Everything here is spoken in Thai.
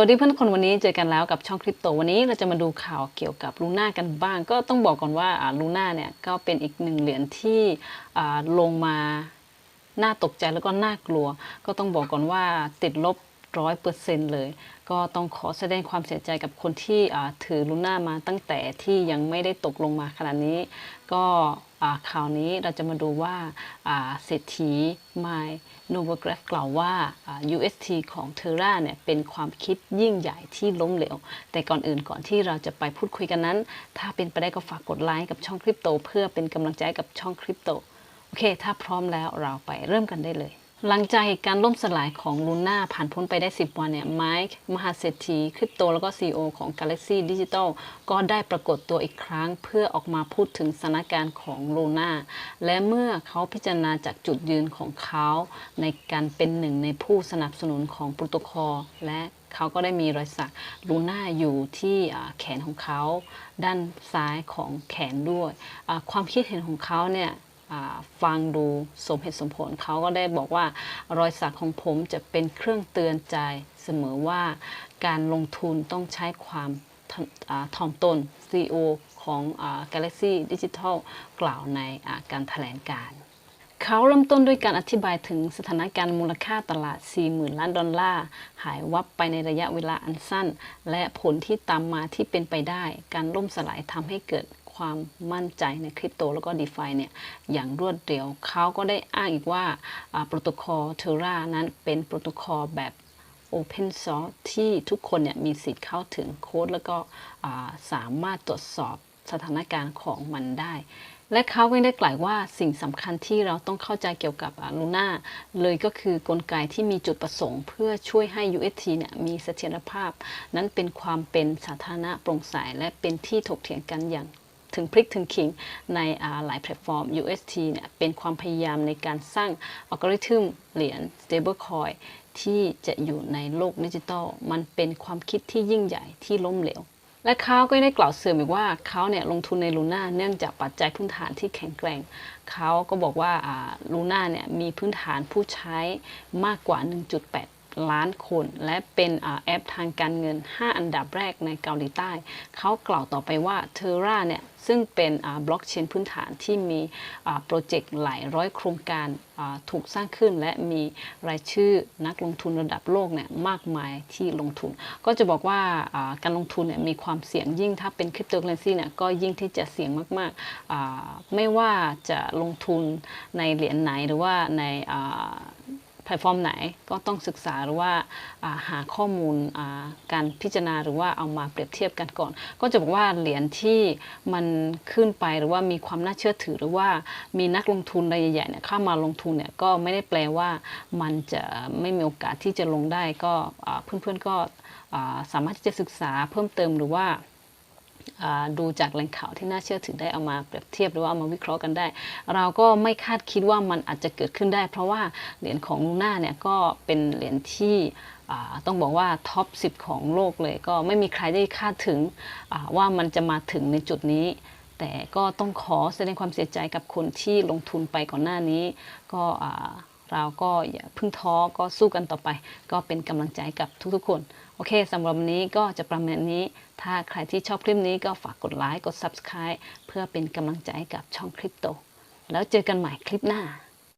วัสดีเพื่อนคนวันนี้เจอกันแล้วกับช่องคริปโตวันนี้เราจะมาดูข่าวเกี่ยวกับลูน่ากันบ้าง ก็ต้องบอกก่อนว่าลูน่าเนี่ยก็เป็นอีกหนึ่งเหรียญที่ลงมาน่าตกใจแล้วก็น่ากลัว ก็ต้องบอกก่อนว่าติดลบ ร้อยเปอร์เซ็นต์เลย ก็ต้องขอแสดงความเสียใจกับคนที่ถือลูน่ามาตั้งแต่ที่ยังไม่ได้ตกลงมาขนาดนี้ ก็อ่าข่าวนี้เราจะมาดูว่าเศรษฐีไมโนวกราฟกล่าวว่า UST ของ Terra เนี่ยเป็นความคิดยิ่งใหญ่ที่ล้มเหลว แต่ก่อนอื่นก่อนที่เราจะไปพูดคุยกันนั้น ถ้าเป็นไปได้ก็ฝากกดไลค์กับช่องคริปโต เพื่อเป็นกำลังใจกับช่องคริปโต โอเค ถ้าพร้อมแล้วเราไปเริ่มกันได้เลย หลังจากเหตุการณ์ล่มสลายของลูน่าผ่านพ้นไปได้ 10 วันเนี่ยไมค์มหาเศรษฐีคริปโตแล้วก็ CEO ของ Galaxy Digital ก็ได้ปรากฏตัวอีกครั้ง เพื่อออกมาพูดถึงสถานการณ์ของลูน่าและเมื่อเขาพิจารณาจากจุดยืนของเขาในการเป็นหนึ่งในผู้สนับสนุนของโปรโตคอลและเขาก็ได้มีรอยสักลูน่าอยู่ที่แขนของเขา ด้านซ้ายของแขนด้วย ความคิดเห็นของเขาเนี่ย ฟังดูสมเหตุสมผลเขาก็ได้บอกว่ารอยสักของผมจะเป็นเครื่องเตือนใจเสมอว่าการลงทุนต้องใช้ความทอ่าถ่อมตน CEO ของอา Galaxy Digital กล่าวในการแถลงการ์เขาเริ่มต้นด้วยการอธิบายถึงสถานการณ์มูลค่าตลาด 40,000 ล้านดอลลาร์ หายวับไปในระยะเวลาอันสั้น และผลที่ตามมาที่เป็นไปได้ การล่มสลายทำให้เกิด ความมั่นใจในคริปโตแล้วก็ d e f i เนี่ยอย่างรวดเร็วเขาก็ได้อ้างอีกว่าโปรโตคอล Terra นั้นเป็นโปรโตคอลแบบ Open Source ที่ทุกคนเนี่ยมีสิทธิ์เข้าถึงโค้ด แล้วก็สามารถตรวจสอบสถานการณ์ของมันได้ และเขาก็ได้กล่าวว่าสิ่งสำคัญที่เราต้องเข้าใจเกี่ยวกับลูน่าเลยก็คือกลไกที่มีจุดประสงค์ เพื่อช่วยให้ UST เนี่ยมีเสถียรภาพ นั้นเป็นความเป็นสาธารณะโปร่งใสและเป็นที่ถกเถียงกันอย่าง ถึงพลิกถึงขิงในหลายแพลตฟอร์ม UST เนี่ยเป็นความพยายามในการสร้างอัลกอริทึมเหรียญ stablecoin ที่จะอยู่ในโลกดิจิทัล มันเป็นความคิดที่ยิ่งใหญ่ที่ล้มเหลว และเขาก็ได้กล่าวเสริมอีกว่าเขาเนี่ยลงทุนในลูน่าเนื่องจากปัจจัยพื้นฐานที่แข็งแกร่ง เขาก็บอกว่าลูน่าเนี่ยมีพื้นฐานผู้ใช้มากกว่า 1.8 ล้านคน และเป็นอแอปทางการเงิน 5 อันดับแรกในเกาหลีใต้ เขากล่าวต่อไปว่า Terra เนี่ยซึ่งเป็นบล็อกเชนพื้นฐานที่มีโปรเจกต์หลายร้อยโครงการถูกสร้างขึ้น และมีรายชื่อนักลงทุนระดับโลกเนี่ยมากมายที่ลงทุน ก็จะบอกว่าการลงทุนเนี่ยมีความเสี่ยงยิ่งถ้าเป็นคริปโตเคอเรนซีเนี่ยก็ยิ่งที่จะเสี่ยงมากๆ ไม่ว่าจะลงทุนในเหรียญไหนหรือว่าใน แพลตฟอร์มไหนก็ต้องศึกษาหรือว่าหาข้อมูลการพิจารณาหรือว่าเอามาเปรียบเทียบกันก่อน ก็จะบอกว่าเหรียญที่มันขึ้นไปหรือว่ามีความน่าเชื่อถือหรือว่ามีนักลงทุนรายใหญ่ๆเนี่ยเข้ามาลงทุนเนี่ยก็ไม่ได้แปลว่ามันจะไม่มีโอกาสที่จะลงได้ก็เพื่อนๆก็สามารถที่จะศึกษาเพิ่มเติมหรือว่า ดูจากแหล่งข่าวที่น่าเชื่อถือได้เอามาเปรียบเทียบหรือว่าเอามาวิเคราะห์กันได้ เราก็ไม่คาดคิดว่ามันอาจจะเกิดขึ้นได้ เพราะว่าเหรียญของลูน่าเนี่ยก็เป็นเหรียญที่ต้องบอกว่าท็อป 10 ของโลกเลย ก็ไม่มีใครได้คาดถึงว่ามันจะมาถึงในจุดนี้ แต่ก็ต้องขอแสดงความเสียใจกับคนที่ลงทุนไปก่อนหน้านี้ ก็ เราก็อย่าเพึ่งท้อก็สู้กันต่อไป ก็เป็นกำลังใจกับทุกๆคน โอเคสำหรับวันนี้ก็จะประมาณนี้ ถ้าใครที่ชอบคลิปนี้ก็ฝากกดไลค์กด Subscribe เพื่อเป็นกำลังใจกับช่องคริปโต แล้วเจอกันใหม่คลิปหน้า